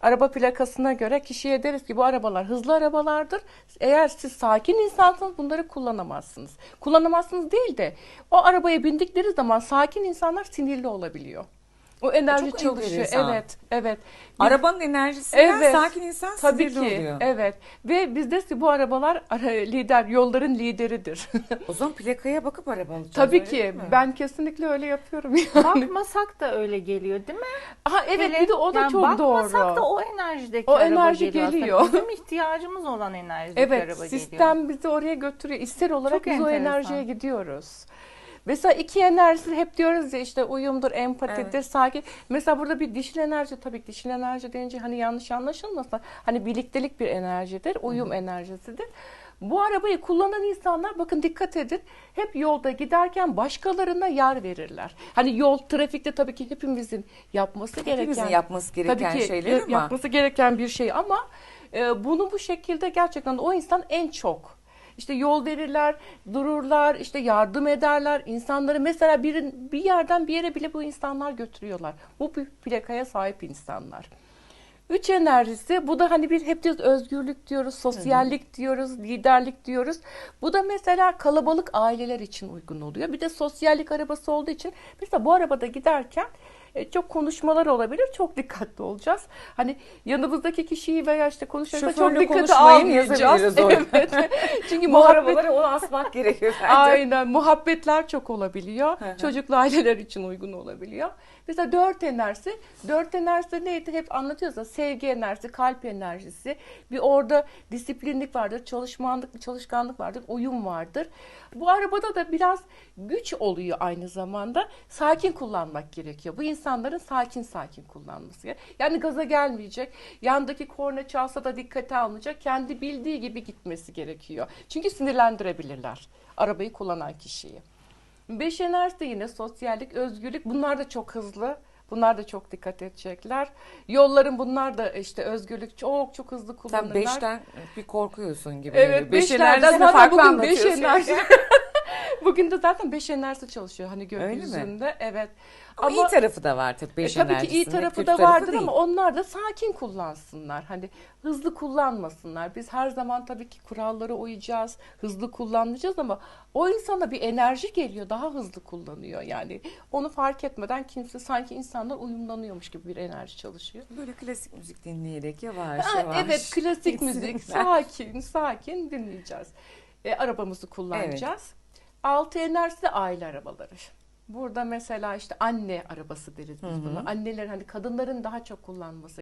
araba plakasına göre kişiye deriz ki bu arabalar hızlı arabalardır. Eğer siz sakin insansınız bunları kullanamazsınız. Kullanamazsınız değil de o arabaya bindikleri zaman sakin insanlar sinirli olabiliyor. O enerji Çok çalışıyor. enteresan. Evet, evet. Biz- Arabanın enerjisinden Evet. sakin insan Tabii sinirli ki. oluyor. Evet. Ve bizde bu arabalar ara- lider, yolların lideridir. O zaman plakaya bakıp araba alacağız. Tabii öyle ki. değil mi? Ben kesinlikle öyle yapıyorum. Yani. Bakmasak da öyle geliyor değil mi? Aha, evet Hele bir de o da yani çok bakmasak doğru. da o enerjideki O araba enerji geliyor. aslında. geliyor. Bizim ihtiyacımız olan enerjideki Evet, araba sistem geliyor. bizi oraya götürüyor. İster olarak Çok biz o enteresan. enerjiye gidiyoruz. Mesela iki enerjisi hep diyoruz ya işte uyumdur, empatidir, Evet. sakin. Mesela burada bir dişil enerji tabii ki dişil enerji deyince hani yanlış anlaşılmasın. Hani birliktelik bir enerjidir, uyum enerjisidir. Bu arabayı kullanan insanlar bakın dikkat edin hep yolda giderken başkalarına yer verirler. Hani yol trafikte tabii ki hepimizin yapması gereken Hepimizin yapması gereken tabii ki şeyler ama yapması gereken bir şey ama e, bunu bu şekilde gerçekten o insan en çok işte yol verirler, dururlar, işte yardım ederler. insanları mesela bir, bir yerden bir yere bile bu insanlar götürüyorlar. Bu bir plakaya sahip insanlar. Üç enerjisi bu da hani bir hep diyoruz özgürlük diyoruz, sosyallik diyoruz, liderlik diyoruz. Bu da mesela kalabalık aileler için uygun oluyor. Bir de sosyallik arabası olduğu için mesela bu arabada giderken e, çok konuşmalar olabilir. Çok dikkatli olacağız. Hani yanımızdaki kişiyi veya işte konuşurken çok dikkate almayacağız. Evet. Çünkü muhabbet ona asmak gerekiyor bence. Aynen muhabbetler çok olabiliyor. Çocuklu aileler için uygun olabiliyor. Mesela dört enerjisi, dört enerjisi neydi hep anlatıyoruz da sevgi enerjisi, kalp enerjisi. Bir orada disiplinlik vardır, çalışmanlık, çalışkanlık vardır, uyum vardır. Bu arabada da biraz güç oluyor aynı zamanda. Sakin kullanmak gerekiyor. Bu insanların sakin sakin kullanması. Yani gaza gelmeyecek. Yandaki korna çalsa da dikkate almayacak. Kendi bildiği gibi gitmesi gerekiyor. Çünkü sinirlendirebilirler arabayı kullanan kişiyi. Beş enerjisi de yine sosyallik, özgürlük. Bunlar da çok hızlı. Bunlar da çok dikkat edecekler. Yolların bunlar da işte özgürlük çok çok hızlı Sen kullanırlar. beşten bir korkuyorsun gibi. Evet. Beş beşlerden enerjisini zaten farklı bugün beş enerji. Bugün de zaten beş enerjisi çalışıyor hani gökyüzünde. Evet. Ama, iyi tarafı da var tabii beş E, tabii ki iyi tarafı da tarafı vardır değil. ama onlar da sakin kullansınlar. Hani hızlı kullanmasınlar. Biz her zaman tabii ki kurallara uyacağız, hızlı kullanacağız ama o insana bir enerji geliyor, daha hızlı kullanıyor. Yani onu fark etmeden kimse sanki insanlar uyumlanıyormuş gibi bir enerji çalışıyor. Böyle klasik müzik dinleyerek yavaş Ha, yavaş. evet, klasik müzik, sakin, sakin dinleyeceğiz. E, arabamızı kullanacağız. Altı enerjisi aile arabaları. Burada mesela işte anne arabası deriz biz buna. Anneler hani kadınların daha çok kullanması